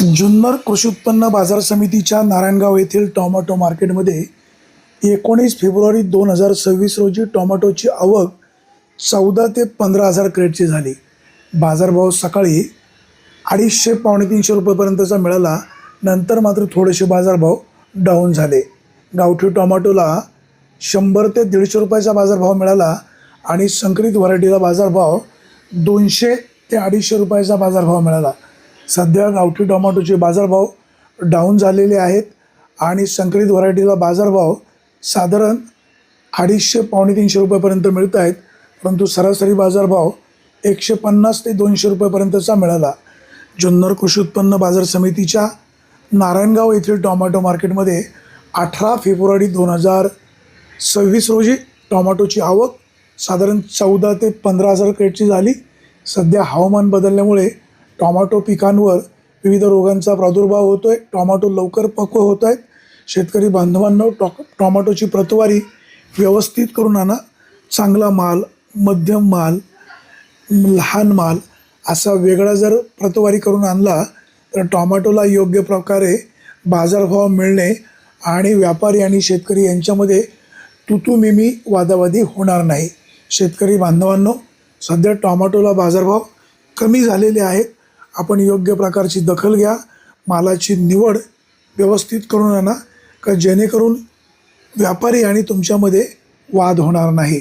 जुन्नर कृषी उत्पन्न बाजार समितीच्या नारायणगाव येथील टॉमॅटो मार्केटमध्ये एकोणीस फेब्रुवारी दोन हजार सव्वीस रोजी टोमॅटोची आवक चौदा ते पंधरा हजार क्रेटची झाली. बाजारभाव सकाळी अडीचशे पावणे तीनशे रुपयेपर्यंतचा मिळाला नंतर मात्र थोडेसे बाजारभाव डाऊन झाले. गावठी टोमॅटोला शंभर ते दीडशे रुपयाचा बाजारभाव मिळाला आणि संकरित व्हरायटीला बाजारभाव दोनशे ते अडीचशे रुपयाचा बाजारभाव मिळाला. सध्या गावठी टोमॅटोचे बाजारभाव डाऊन झालेले आहेत आणि संकरित व्हरायटीला बाजारभाव साधारण अडीचशे पावणे तीनशे रुपयापर्यंत मिळत आहेत परंतु सरासरी बाजारभाव एकशे पन्नास ते दोनशे रुपयापर्यंतचा मिळाला. जुन्नर कृषी उत्पन्न बाजार समितीच्या नारायणगाव येथील टोमॅटो मार्केटमध्ये अठरा फेब्रुवारी दोन हजार सव्वीस रोजी टोमॅटोची आवक साधारण चौदा ते पंधरा हजार क्रेटची झाली. सध्या हवामान बदलल्यामुळे टॉमॅटो पिकांवर विविध रोगांचा प्रादुर्भाव होतो आहे टॉमॅटो लवकर पक्व होत आहेत शेतकरी बांधवांनो टॉ टोमॅटोची प्रतवारी व्यवस्थित करून आणा. चांगला माल मध्यम माल लहान माल असा वेगळा जर प्रतवारी करून आणला तर टोमॅटोला योग्य प्रकारे बाजारभाव मिळणे आणि व्यापारी आणि शेतकरी यांच्यामध्ये तुतुमिमी वादावादी होणार नाही. शेतकरी बांधवांनो सध्या टोमॅटोला बाजारभाव कमी झालेले आहेत. आपण योग्य प्रकारची दखल घ्या मालाची निवड व्यवस्थित करून आणा का जेणेकरून व्यापारी आणि तुमच्यामध्ये वाद होणार नाही.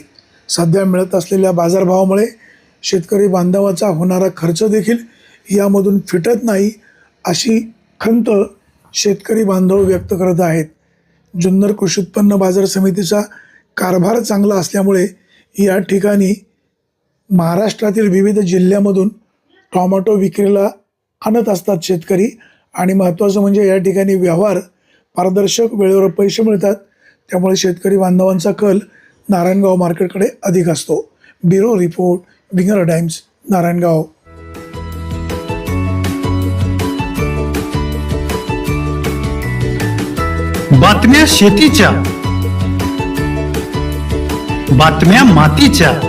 सध्या मिळत असलेल्या बाजारभावामुळे शेतकरी बांधवाचा होणारा खर्च देखील यामधून फिटत नाही अशी खंत शेतकरी बांधव व्यक्त करत आहेत. जुन्नर कृषी उत्पन्न बाजार समितीचा कारभार चांगला असल्यामुळे या ठिकाणी महाराष्ट्रातील विविध जिल्ह्यामधून टॉमॅटो विक्रीला आणत असतात शेतकरी. आणि महत्त्वाचं म्हणजे या ठिकाणी व्यवहार पारदर्शक वेळेवर पैसे मिळतात. त्यामुळे शेतकरी बांधवांचा कल नारायणगाव मार्केटकडे अधिक असतो. Bureau report Winger Times Narayangaon. बातम्या शेतीच्या बातम्या मातीच्या.